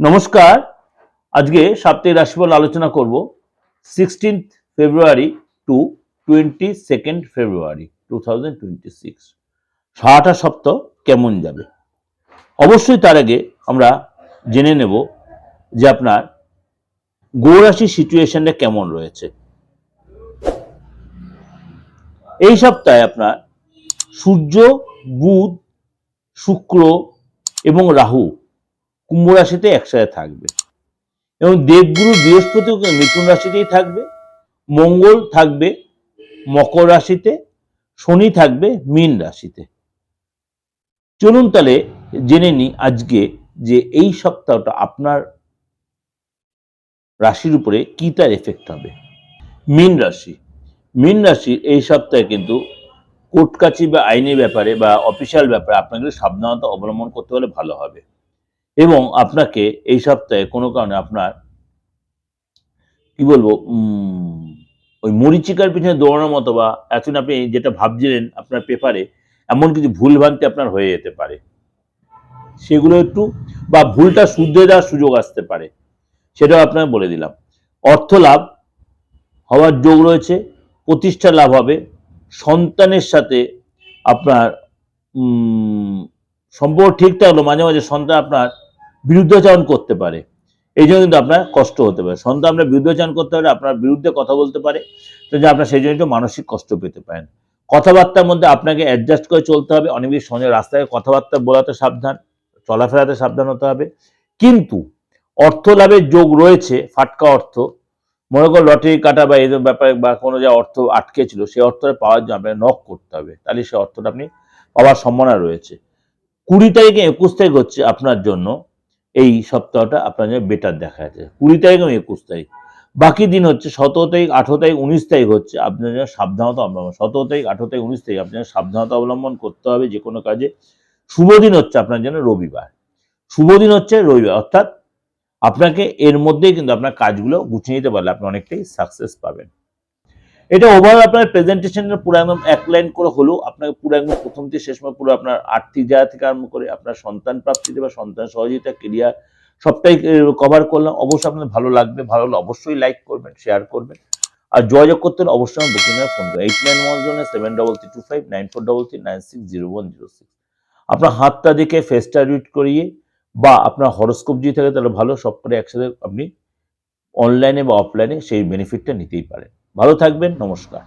নমস্কার। আজকে সাপ্তাহিক রাশিফল আলোচনা করব sixteenth February to twenty second February two thousand twenty six. সারাটা সপ্তাহ কেমন যাবে? অবশ্যই তার আগে আমরা জেনে নেব যে আপনার গৌরাশি সিচুয়েশনটা কেমন রয়েছে। এই সপ্তাহে আপনার সূর্য, বুধ, শুক্র এবং রাহু কুম্ভ রাশিতে একসাথে থাকবে। এবং দেবগুরু বৃহস্পতি মিথুন রাশিতেই থাকবে, মঙ্গল থাকবে মকর রাশিতে, শনি থাকবে মীন রাশিতে। চলুন তাহলে জেনে নিই আজকে যে এই সপ্তাহটা আপনার রাশির উপরে কি তার এফেক্ট হবে। মীন রাশি। মীন রাশির এই সপ্তাহে কিন্তু কোর্ট কাছি বা আইনি ব্যাপারে বা অফিসিয়াল ব্যাপারে আপনাকে সাবধানতা অবলম্বন করতে হলে ভালো হবে। এবং আপনাকে এই সপ্তাহে কোনো কারণে আপনার, কি বলব ওই মরিচিকার পিছনে দৌড়ানোর মতো বা এখন আপনি যেটা ভাবছিলেন আপনার পেপারে, এমন কিছু ভুল ভুলভ্রান্তি আপনার হয়ে যেতে পারে। সেগুলো একটু, বা ভুলটা শুধরে দেওয়ার সুযোগ আসতে পারে। সেটাও আপনাকে বলে দিলাম। অর্থ লাভ হওয়ার যোগ রয়েছে, প্রতিষ্ঠা লাভ হবে, সন্তানের সাথে আপনার সম্পর্ক ঠিক থাকল মাঝে মাঝে সন্তান আপনার বিরুদ্ধাচরণ করতে পারে। এই জন্য কিন্তু আপনার কষ্ট হতে পারে। সন্তান আপনার বিরুদ্ধাচরণ করতে পারে, আপনার বিরুদ্ধে কথা বলতে পারে, তো যে আপনার সেই জন্য একটু মানসিক কষ্ট পেতে পারেন। কথাবার্তার মধ্যে আপনাকে অ্যাডজাস্ট করে চলতে হবে, অনেক বেশি সঙ্গে রাস্তায় কথাবার্তা বলাতে সাবধান, চলাফেরাতে সাবধান হতে হবে। কিন্তু অর্থ লাভের যোগ রয়েছে, ফাটকা অর্থ। মনে করো লটারি কাটা বা এই ব্যাপারে বা কোনো যে অর্থ আটকে ছিল, সেই অর্থটা পাওয়ার জন্য আপনাকে নক করতে হবে। তাহলে সেই অর্থটা আপনি পাওয়ার সম্ভাবনা রয়েছে। কুড়ি তারিখে একুশ তারিখ হচ্ছে আপনার জন্য এই সপ্তাহটা আপনার জন্য বেটার দেখা যাচ্ছে। কুড়ি তারিখ এবং একুশ তারিখ। বাকি দিন হচ্ছে সতেরো তারিখ, আঠেরো তারিখ, উনিশ তারিখ হচ্ছে আপনার জন্য সাবধানতা অবলম্বন। সতেরো তারিখ, আঠেরো তারিখ, উনিশ তারিখ আপনার সাবধানতা অবলম্বন করতে হবে যে কোনো কাজে। শুভ দিন হচ্ছে আপনার জন্য রবিবার। শুভ দিন হচ্ছে রবিবার। অর্থাৎ আপনাকে এর মধ্যেই কিন্তু আপনার কাজগুলো গুছিয়ে নিতে পারলে আপনি অনেকটাই সাকসেস পাবেন। এটা ওভারঅল আপনার প্রেজেন্টেশনের পুরো একদম এক লাইন করে হলেও আপনাকে পুরো একদম প্রথম থেকে শেষ পুরো আপনার আর্থিক জায়গা থেকে আরম্ভ করে আপনার সন্তান প্রাপ্তিতে বা সন্তান সহযোগিতা কেরিয়ার সবটাই কভার করলাম। অবশ্যই আপনাদের ভালো লাগবে। ভালো হলে অবশ্যই লাইক করবেন শেয়ার করবেন। আর যোগাযোগ করতে হলে অবশ্যই আমার বুকিং ফোন করবেন। Eight nine one seven double three two five nine four double three nine six zero one zero six আপনার হাতটা দেখে ফেসটা রিড করিয়ে বা আপনার হরস্কোপ যদি থাকে তাহলে ভালো, সব করে একসাথে আপনি অনলাইনে বা অফলাইনে সেই বেনিফিটটা নিতেই পারেন। ভালো থাকবেন নমস্কার।